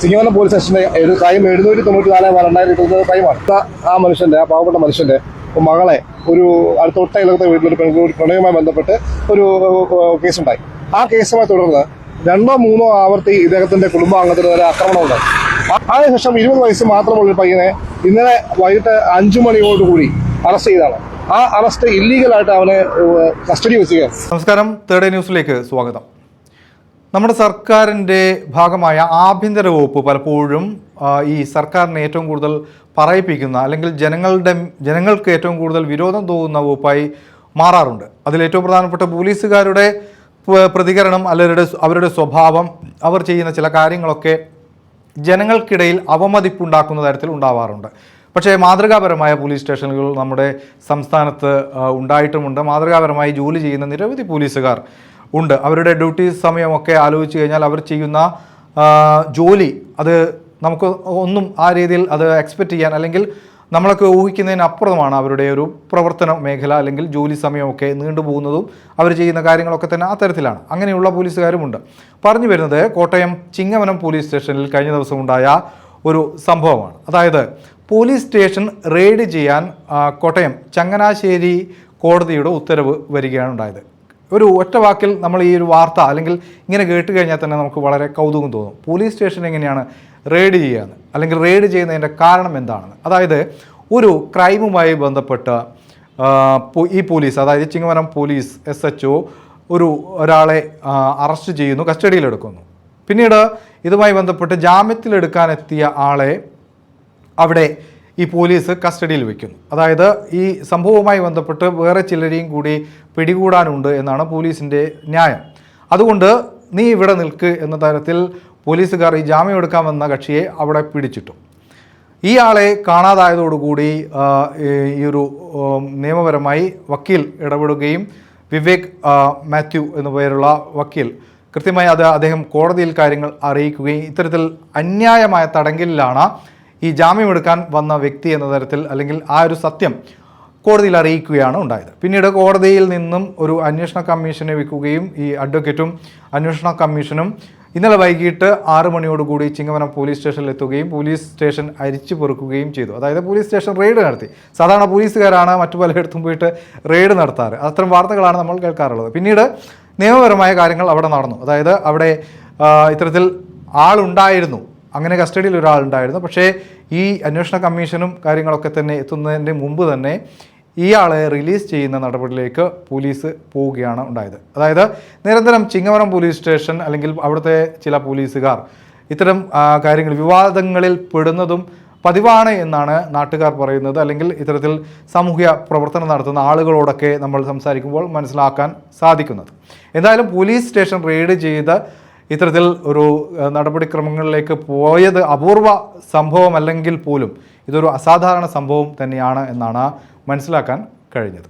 Chingavanam police സ്റ്റേഷന്റെ crime എഴുന്നൂറ്റി തൊണ്ണൂറ്റി നാല് രണ്ടായിരത്തി ഇരുപത് ക്രൈമാണ് ഇതാ ആ മനുഷ്യന്റെ ആ പാവപ്പെട്ട മനുഷ്യന്റെ മകളെ ഒരു അടുത്ത ഇലകത്തെ വീട്ടിലൊരു പെൺകുട്ടി പ്രണയവുമായി ബന്ധപ്പെട്ട് ഒരു കേസ് കേസുണ്ടായി. ആ കേസുമായി തുടർന്ന് രണ്ടോ മൂന്നോ ആവർത്തി ഇദ്ദേഹത്തിന്റെ കുടുംബാംഗത്തിന് നേരെ ആക്രമണം ഉണ്ടായി. ആ- അതിനുശേഷം ഇരുപത് വയസ്സ് മാത്രമുള്ള ഒരു പയ്യനെ ഇന്നലെ വൈകിട്ട് അഞ്ചു മണിയോടുകൂടി അറസ്റ്റ് ചെയ്താണ്. ആ അറസ്റ്റ് ഇല്ലീഗലായിട്ട് അവനെ കസ്റ്റഡി വെച്ചുകയാണ് നമസ്കാരം. തേർഡ് ന്യൂസിലേക്ക് സ്വാഗതം. നമ്മുടെ സർക്കാരിന്റെ ഭാഗമായ ആഭ്യന്തര വകുപ്പ് പലപ്പോഴും ഈ സർക്കാരിനെ ഏറ്റവും കൂടുതൽ പറയിപ്പിക്കുന്ന അല്ലെങ്കിൽ ജനങ്ങളുടെ ജനങ്ങൾക്ക് ഏറ്റവും കൂടുതൽ വിരോധം തോന്നുന്ന വകുപ്പായി മാറാറുണ്ട്. അതിലേറ്റവും പ്രധാനപ്പെട്ട പോലീസുകാരുടെ പ്രതികരണം അവരുടെ അവരുടെ സ്വഭാവം അവർ ചെയ്യുന്ന ചില കാര്യങ്ങളൊക്കെ ജനങ്ങൾക്കിടയിൽ അവമതിപ്പുണ്ടാക്കുന്ന തരത്തിൽ ഉണ്ടാവാറുണ്ട്. പക്ഷേ മാതൃകാപരമായ പോലീസ് സ്റ്റേഷനുകൾ നമ്മുടെ സംസ്ഥാനത്ത് ഉണ്ടായിട്ടുമുണ്ട്. മാതൃകാപരമായി ജോലി ചെയ്യുന്ന നിരവധി പോലീസുകാർ ഉണ്ട്. അവരുടെ ഡ്യൂട്ടി സമയമൊക്കെ ആലോചിച്ച് കഴിഞ്ഞാൽ അവർ ചെയ്യുന്ന ജോലി അത് നമുക്ക് ഒന്നും ആ രീതിയിൽ അത് എക്സ്പെക്റ്റ് ചെയ്യാൻ അല്ലെങ്കിൽ നമ്മളൊക്കെ ഊഹിക്കുന്നതിനപ്പുറമാണ് അവരുടെ ഒരു പ്രവർത്തന മേഖല അല്ലെങ്കിൽ ജോലി സമയമൊക്കെ നീണ്ടുപോകുന്നതും അവർ ചെയ്യുന്ന കാര്യങ്ങളൊക്കെ തന്നെ ആ തരത്തിലാണ്. അങ്ങനെയുള്ള പോലീസുകാരുമുണ്ട്. പറഞ്ഞു വരുന്നത് കോട്ടയം ചിങ്ങവനം പോലീസ് സ്റ്റേഷനിൽ കഴിഞ്ഞ ദിവസം ഉണ്ടായ ഒരു സംഭവമാണ്. അതായത് പോലീസ് സ്റ്റേഷൻ റെയ്ഡ് ചെയ്യാൻ കോട്ടയം ചങ്ങനാശ്ശേരി കോടതിയുടെ ഉത്തരവ് വരികയാണ് ഉണ്ടായത്. ഒരു ഒറ്റ വാക്കിൽ നമ്മൾ ഈ ഒരു വാർത്ത അല്ലെങ്കിൽ ഇങ്ങനെ കേട്ട് കഴിഞ്ഞാൽ തന്നെ നമുക്ക് വളരെ കൗതുകം തോന്നും. പോലീസ് സ്റ്റേഷൻ എങ്ങനെയാണ് റെയ്ഡ് ചെയ്യുകയെന്ന് അല്ലെങ്കിൽ റെയ്ഡ് ചെയ്യുന്നതിന്റെ കാരണം എന്താണെന്ന്. അതായത് ഒരു ക്രൈമുമായി ബന്ധപ്പെട്ട ഈ പോലീസ് അതായത് ചിങ്ങവനം പോലീസ് എസ് എച്ച് ഒരു ഒരാളെ അറസ്റ്റ് ചെയ്യുന്നു കസ്റ്റഡിയിലെടുക്കുന്നു. പിന്നീട് ഇതുമായി ബന്ധപ്പെട്ട് ജാമ്യത്തിലെടുക്കാനെത്തിയ ആളെ അവിടെ ഈ പോലീസ് കസ്റ്റഡിയിൽ വയ്ക്കുന്നു അതായത് ഈ സംഭവവുമായി ബന്ധപ്പെട്ട് വേറെ ചിലരെയും കൂടി പിടികൂടാനുണ്ട് എന്നാണ് പോലീസിന്റെ ന്യായം. അതുകൊണ്ട് നീ ഇവിടെ നിൽക്ക് എന്ന തരത്തിൽ പോലീസുകാർ ഈ ജാമ്യം എടുക്കാമെന്ന കക്ഷിയെ അവിടെ പിടിച്ചിട്ടു. ഈ ആളെ കാണാതായതോടുകൂടി ഈ ഒരു നിയമപരമായി വക്കീൽ ഇടപെടുകയും വിവേക് മാത്യു എന്നു പേരുള്ള വക്കീൽ കൃത്യമായി അത് അദ്ദേഹം കോടതിയിൽ കാര്യങ്ങൾ അറിയിക്കുകയും ഇത്തരത്തിൽ അന്യായമായ തടങ്കലിലാണ് ഈ ജാമ്യമെടുക്കാൻ വന്ന വ്യക്തി എന്ന തരത്തിൽ അല്ലെങ്കിൽ ആ ഒരു സത്യം കോടതിയിൽ അറിയിക്കുകയാണ് ഉണ്ടായത്. പിന്നീട് കോടതിയിൽ നിന്നും ഒരു അന്വേഷണ കമ്മീഷനെ വെക്കുകയും ഈ അഡ്വക്കേറ്റും അന്വേഷണ കമ്മീഷനും ഇന്നലെ വൈകിട്ട് ആറു മണിയോടുകൂടി ചിങ്ങവനം പോലീസ് സ്റ്റേഷനിൽ എത്തുകയും പോലീസ് സ്റ്റേഷൻ അരിച്ചു പെറുക്കുകയും ചെയ്തു. അതായത് പോലീസ് സ്റ്റേഷൻ റെയ്ഡ് നടത്തി. സാധാരണ പോലീസുകാരാണ് മറ്റു പലയിടത്തും പോയിട്ട് റെയ്ഡ് നടത്താറ്. അത്തരം വാർത്തകളാണ് നമ്മൾ കേൾക്കാറുള്ളത്. പിന്നീട് നിയമപരമായ കാര്യങ്ങൾ അവിടെ നടന്നു. അതായത് അവിടെ ഇത്തരത്തിൽ ആളുണ്ടായിരുന്നു. അങ്ങനെ കസ്റ്റഡിയിൽ ഒരാളുണ്ടായിരുന്നു. പക്ഷേ ഈ അന്വേഷണ കമ്മീഷനും കാര്യങ്ങളൊക്കെ തന്നെ എത്തുന്നതിന്റെ മുമ്പ് തന്നെ ഇയാളെ റിലീസ് ചെയ്യുന്ന നടപടിയിലേക്ക് പോലീസ് പോവുകയാണ് ഉണ്ടായത്. അതായത് നിരന്തരം ചിങ്ങവനം പോലീസ് സ്റ്റേഷൻ അല്ലെങ്കിൽ അവിടുത്തെ ചില പോലീസുകാർ ഇത്തരം കാര്യങ്ങൾ വിവാദങ്ങളിൽ പെടുന്നതും പതിവാണ് എന്നാണ് നാട്ടുകാർ പറയുന്നത്. അല്ലെങ്കിൽ ഇത്തരത്തിൽ സാമൂഹ്യ പ്രവർത്തനം നടത്തുന്ന ആളുകളോടൊക്കെ നമ്മൾ സംസാരിക്കുമ്പോൾ മനസ്സിലാക്കാൻ സാധിക്കുന്നത്. എന്തായാലും പോലീസ് സ്റ്റേഷൻ റെയ്ഡ് ചെയ്ത് ഇത്തരത്തിൽ ഒരു നടപടിക്രമങ്ങളിലേക്ക് പോയത് അപൂർവ സംഭവമല്ലെങ്കിൽ പോലും ഇതൊരു അസാധാരണ സംഭവം തന്നെയാണ് എന്നാണ് മനസ്സിലാക്കാൻ കഴിഞ്ഞത്.